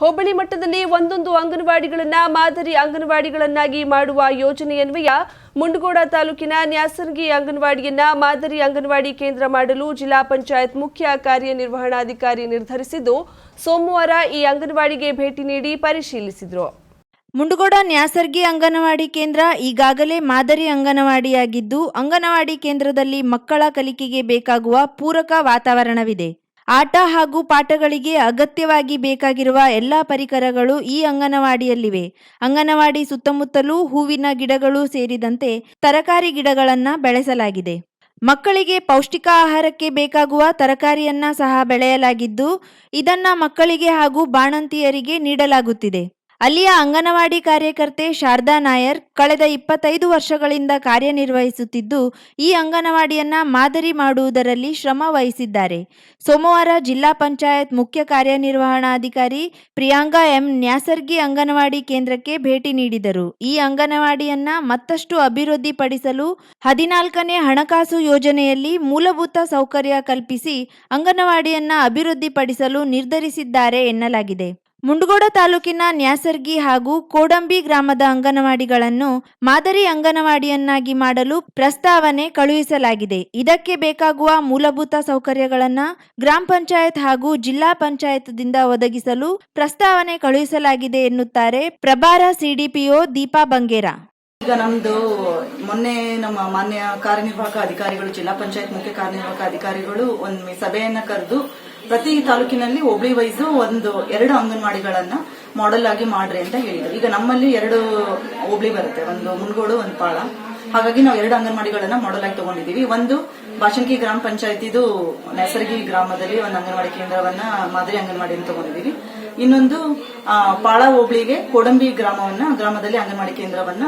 ಹೋಬಳಿ ಮಟ್ಟದಲ್ಲಿ ಒಂದೊಂದು ಅಂಗನವಾಡಿಗಳನ್ನ ಮಾದರಿ ಅಂಗನವಾಡಿಗಳನ್ನಾಗಿ ಮಾಡುವ ಯೋಜನೆಯನ್ವಯ ಮುಂಡಗೋಡ ತಾಲೂಕಿನ ನ್ಯಾಸರ್ಗಿ ಅಂಗನವಾಡಿಯನ್ನ ಮಾದರಿ ಅಂಗನವಾಡಿ ಕೇಂದ್ರ ಮಾಡಲು ಜಿಲ್ಲಾ ಪಂಚಾಯತ್ ಮುಖ್ಯ ಕಾರ್ಯನಿರ್ವಹಣಾಧಿಕಾರಿ ನಿರ್ಧರಿಸಿದ್ದು, ಸೋಮವಾರ ಈ ಅಂಗನವಾಡಿಗೆ ಭೇಟಿ ನೀಡಿ ಪರಿಶೀಲಿಸಿದರು. ಮುಂಡಗೋಡ ನ್ಯಾಸರ್ಗಿ ಅಂಗನವಾಡಿ ಕೇಂದ್ರ ಈಗಾಗಲೇ ಮಾದರಿ ಅಂಗನವಾಡಿಯಾಗಿದ್ದು, ಅಂಗನವಾಡಿ ಕೇಂದ್ರದಲ್ಲಿ ಮಕ್ಕಳ ಕಲಿಕೆಗೆ ಬೇಕಾಗುವ ಪೂರಕ ವಾತಾವರಣವಿದೆ. ಆಟ ಹಾಗೂ ಪಾಠಗಳಿಗೆ ಅಗತ್ಯವಾಗಿ ಬೇಕಾಗಿರುವ ಎಲ್ಲ ಪರಿಕರಗಳು ಈ ಅಂಗನವಾಡಿಯಲ್ಲಿವೆ. ಅಂಗನವಾಡಿ ಸುತ್ತಮುತ್ತಲೂ ಹೂವಿನ ಗಿಡಗಳು ಸೇರಿದಂತೆ ತರಕಾರಿ ಗಿಡಗಳನ್ನು ಬೆಳೆಸಲಾಗಿದೆ. ಮಕ್ಕಳಿಗೆ ಪೌಷ್ಟಿಕ ಆಹಾರಕ್ಕೆ ಬೇಕಾಗುವ ತರಕಾರಿಯನ್ನ ಸಹ ಬೆಳೆಯಲಾಗಿದ್ದು, ಇದನ್ನ ಮಕ್ಕಳಿಗೆ ಹಾಗೂ ಬಾಣಂತಿಯರಿಗೆ ನೀಡಲಾಗುತ್ತಿದೆ. ಅಲ್ಲಿಯ ಅಂಗನವಾಡಿ ಕಾರ್ಯಕರ್ತೆ ಶಾರದಾ ನಾಯರ್ ಕಳೆದ ಇಪ್ಪತ್ತೈದು ವರ್ಷಗಳಿಂದ ಕಾರ್ಯನಿರ್ವಹಿಸುತ್ತಿದ್ದು, ಈ ಅಂಗನವಾಡಿಯನ್ನ ಮಾದರಿ ಮಾಡುವುದರಲ್ಲಿ ಶ್ರಮ ವಹಿಸಿದ್ದಾರೆ. ಸೋಮವಾರ ಜಿಲ್ಲಾ ಪಂಚಾಯತ್ ಮುಖ್ಯ ಕಾರ್ಯನಿರ್ವಹಣಾಧಿಕಾರಿ ಪ್ರಿಯಾಂಕಾ ಎಂ. ನ್ಯಾಸರ್ಗಿ ಅಂಗನವಾಡಿ ಕೇಂದ್ರಕ್ಕೆ ಭೇಟಿ ನೀಡಿದರು. ಈ ಅಂಗನವಾಡಿಯನ್ನ ಮತ್ತಷ್ಟು ಅಭಿವೃದ್ಧಿಪಡಿಸಲು ಹದಿನಾಲ್ಕನೇ ಹಣಕಾಸು ಯೋಜನೆಯಲ್ಲಿ ಮೂಲಭೂತ ಸೌಕರ್ಯ ಕಲ್ಪಿಸಿ ಅಂಗನವಾಡಿಯನ್ನ ಅಭಿವೃದ್ಧಿಪಡಿಸಲು ನಿರ್ಧರಿಸಿದ್ದಾರೆ ಎನ್ನಲಾಗಿದೆ. ಮುಂಡಗೋಡ ತಾಲೂಕಿನ ನ್ಯಾಸರ್ಗಿ ಹಾಗೂ ಕೋಡಂಬಿ ಗ್ರಾಮದ ಅಂಗನವಾಡಿಗಳನ್ನು ಮಾದರಿ ಅಂಗನವಾಡಿಯನ್ನಾಗಿ ಮಾಡಲು ಪ್ರಸ್ತಾವನೆ ಕಳುಹಿಸಲಾಗಿದೆ. ಇದಕ್ಕೆ ಬೇಕಾಗುವ ಮೂಲಭೂತ ಸೌಕರ್ಯಗಳನ್ನು ಗ್ರಾಮ ಪಂಚಾಯತ್ ಹಾಗೂ ಜಿಲ್ಲಾ ಪಂಚಾಯತ್ದಿಂದ ಒದಗಿಸಲು ಪ್ರಸ್ತಾವನೆ ಕಳುಹಿಸಲಾಗಿದೆ ಎನ್ನುತ್ತಾರೆ ಪ್ರಭಾರ ಸಿಡಿಪಿಒ ದೀಪಾ ಬಂಗೇರ. ಈಗ ನಮ್ದು ಮೊನ್ನೆ ನಮ್ಮ ಮಾನ್ಯ ಕಾರ್ಯನಿರ್ವಾಹಕ ಅಧಿಕಾರಿಗಳು, ಜಿಲ್ಲಾ ಪಂಚಾಯತ್ ಮುಖ್ಯ ಕಾರ್ಯನಿರ್ವಾಹಕ ಅಧಿಕಾರಿಗಳು ಒಂದು ಸಭೆಯನ್ನ ಕರೆದು ಪ್ರತಿ ತಾಲೂಕಿನಲ್ಲಿ ಒಬ್ಳಿ ವೈಸ್ ಒಂದು ಎರಡು ಅಂಗನವಾಡಿಗಳನ್ನ ಮಾಡೆಲ್ ಆಗಿ ಮಾಡ್ರಿ ಅಂತ ಹೇಳಿದ್ರು. ಈಗ ನಮ್ಮಲ್ಲಿ ಎರಡು ಹೋಬಳಿ ಬರುತ್ತೆ. ಒಂದು ಮುನ್ಗೋಡು, ಒಂದು ಪಾಳ. ಹಾಗಾಗಿ ನಾವು ಎರಡು ಅಂಗನವಾಡಿಗಳನ್ನ ಮಾಡೆಲ್ ಆಗಿ ತಗೊಂಡಿದೀವಿ ಒಂದು ಬಾಶಂಕಿ ಗ್ರಾಮ ಪಂಚಾಯತಿದು ನೈಸರ್ಗಿ ಗ್ರಾಮದಲ್ಲಿ ಒಂದು ಅಂಗನವಾಡಿ ಕೇಂದ್ರವನ್ನ ಮಾದರಿ ಅಂಗನವಾಡಿಯನ್ನು ತಗೊಂಡಿದೀವಿ ಇನ್ನೊಂದು ಪಾಳ ಹೋಬಳಿಗೆ ಕೋಡಂಬಿ ಗ್ರಾಮವನ್ನ, ಗ್ರಾಮದಲ್ಲಿ ಅಂಗನವಾಡಿ ಕೇಂದ್ರವನ್ನ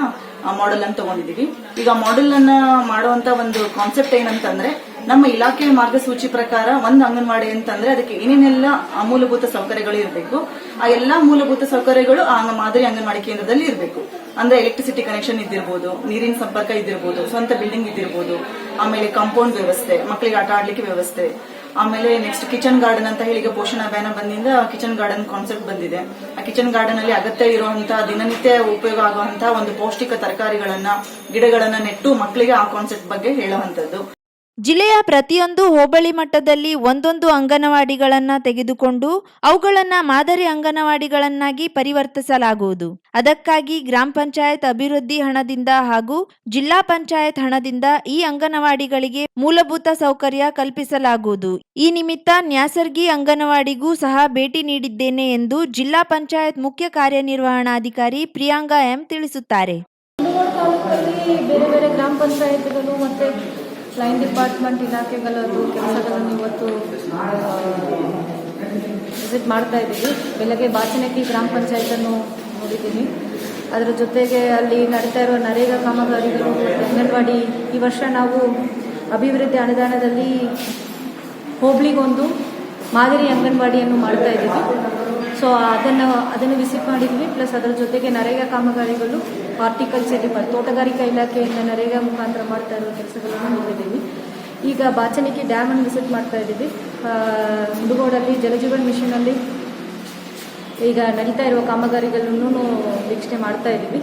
ಮಾಡೆಲ್ ಅನ್ನು ತಗೊಂಡಿದೀವಿ ಈಗ ಮಾಡೆಲ್ ಅನ್ನ ಮಾಡುವಂತ ಒಂದು ಕಾನ್ಸೆಪ್ಟ್ ಏನಂತಂದ್ರೆ ನಮ್ಮ ಇಲಾಖೆಯ ಮಾರ್ಗಸೂಚಿ ಪ್ರಕಾರ ಒಂದು ಅಂಗನವಾಡಿ ಅಂತಂದ್ರೆ ಅದಕ್ಕೆ ಏನೇನೆಲ್ಲ ಮೂಲಭೂತ ಸೌಕರ್ಯಗಳು ಇರಬೇಕು, ಆ ಎಲ್ಲಾ ಮೂಲಭೂತ ಸೌಕರ್ಯಗಳು ಆ ಮಾದರಿ ಅಂಗನವಾಡಿ ಕೇಂದ್ರದಲ್ಲಿ ಇರಬೇಕು. ಅಂದ್ರೆ ಎಲೆಕ್ಟ್ರಿಸಿಟಿ ಕನೆಕ್ಷನ್ ಇದ್ದಿರಬಹುದು ನೀರಿನ ಸಂಪರ್ಕ ಇದ್ದಿರ್ಬೋದು, ಸ್ವಂತ ಬಿಲ್ಡಿಂಗ್ ಇದ್ದಿರ್ಬೋದು, ಆಮೇಲೆ ಕಾಂಪೌಂಡ್ ವ್ಯವಸ್ಥೆ ಮಕ್ಕಳಿಗೆ ಆಟ ಆಡ್ಲಿಕ್ಕೆ ವ್ಯವಸ್ಥೆ, ಆಮೇಲೆ ನೆಕ್ಸ್ಟ್ ಕಿಚನ್ ಗಾರ್ಡನ್ ಅಂತ ಹೇಳಿ ಪೋಷಣ ಅಭಿಯಾನ ಬಂದಿಂದ ಕಿಚನ್ ಗಾರ್ಡನ್ ಕಾನ್ಸೆಪ್ಟ್ ಬಂದಿದೆ. ಆ ಕಿಚನ್ ಗಾರ್ಡನ್ ಅಲ್ಲಿ ಅಗತ್ಯ ಇರುವಂತಹ ದಿನನಿತ್ಯ ಉಪಯೋಗ ಆಗುವಂತಹ ಒಂದು ಪೌಷ್ಟಿಕ ತರಕಾರಿಗಳನ್ನ, ಗಿಡಗಳನ್ನ ನೆಟ್ಟು ಮಕ್ಕಳಿಗೆ ಆ ಕಾನ್ಸೆಪ್ಟ್ ಬಗ್ಗೆ ಹೇಳುವಂತದ್ದು ಜಿಲ್ಲೆಯ ಪ್ರತಿಯೊಂದು ಹೋಬಳಿ ಮಟ್ಟದಲ್ಲಿ ಒಂದೊಂದು ಅಂಗನವಾಡಿಗಳನ್ನು ತೆಗೆದುಕೊಂಡು ಅವುಗಳನ್ನು ಮಾದರಿ ಅಂಗನವಾಡಿಗಳನ್ನಾಗಿ ಪರಿವರ್ತಿಸಲಾಗುವುದು. ಅದಕ್ಕಾಗಿ ಗ್ರಾಮ ಪಂಚಾಯತ್ ಅಭಿವೃದ್ಧಿ ಹಣದಿಂದ ಹಾಗೂ ಜಿಲ್ಲಾ ಪಂಚಾಯತ್ ಹಣದಿಂದ ಈ ಅಂಗನವಾಡಿಗಳಿಗೆ ಮೂಲಭೂತ ಸೌಕರ್ಯ ಕಲ್ಪಿಸಲಾಗುವುದು. ಈ ನಿಮಿತ್ತ ನ್ಯಾಸರ್ಗಿ ಅಂಗನವಾಡಿಗೂ ಸಹ ಭೇಟಿ ನೀಡಿದ್ದೇನೆ ಎಂದು ಜಿಲ್ಲಾ ಪಂಚಾಯತ್ ಮುಖ್ಯ ಕಾರ್ಯನಿರ್ವಹಣಾಧಿಕಾರಿ ಪ್ರಿಯಾಂಕಾ ಎಂ ತಿಳಿಸುತ್ತಾರೆ. ಬೇರೆ ಬೇರೆ ಗ್ರಾಮ ಪಂಚಾಯತ್ಗಳು ಮತ್ತು ಲೈನ್ ಡಿಪಾರ್ಟ್ಮೆಂಟ್ ಇಲಾಖೆಗಳದ್ದು ಕೆಲಸಗಳನ್ನು ಇವತ್ತು ವಿಸಿಟ್ ಮಾಡ್ತಾ ಇದ್ದೀವಿ. ಬೆಳಗ್ಗೆ ಬಾಚನಕಿ ಗ್ರಾಮ ಪಂಚಾಯತನ್ನು ನೋಡಿದ್ದೀನಿ. ಅದರ ಜೊತೆಗೆ ಅಲ್ಲಿ ನಡೀತಾ ಇರುವ ನರೇಗಾ ಕಾಮಗಾರಿಗಳು, ಅಂಗನವಾಡಿ, ಈ ವರ್ಷ ನಾವು ಅಭಿವೃದ್ಧಿ ಅನುದಾನದಲ್ಲಿ ಹೋಬ್ಳಿಗೊಂದು ಮಾದರಿ ಅಂಗನವಾಡಿಯನ್ನು ಮಾಡ್ತಾ ಇದ್ದೀವಿ. ಸೊ ಅದನ್ನು ಅದನ್ನು ವಿಸಿಟ್ ಮಾಡಿದ್ವಿ. ಪ್ಲಸ್ ಅದರ ಜೊತೆಗೆ ನರೇಗಾ ಕಾಮಗಾರಿಗಳು ಹಾರ್ಟಿಕಲ್ಚರ್ ಡಿಪಾರ್ಟ್ ತೋಟಗಾರಿಕಾ ಇಲಾಖೆಯಿಂದ ನರೇಗಾ ಮುಖಾಂತರ ಮಾಡ್ತಾ ಇರುವ ಕೆಲಸಗಳನ್ನು ನೋಡಿದ್ದೀವಿ ಈಗ ಬಾಚಣಿಕೆ ಡ್ಯಾಮನ್ನು ವಿಸಿಟ್ ಮಾಡ್ತಾ ಇದ್ದೀವಿ. ಮುಡುಗೋಡಲ್ಲಿ ಮಿಷನ್ ಅಲ್ಲಿ ಈಗ ನಡೀತಾ ಇರುವ ಕಾಮಗಾರಿಗಳನ್ನು ವೀಕ್ಷಣೆ ಮಾಡ್ತಾ ಇದ್ದೀವಿ.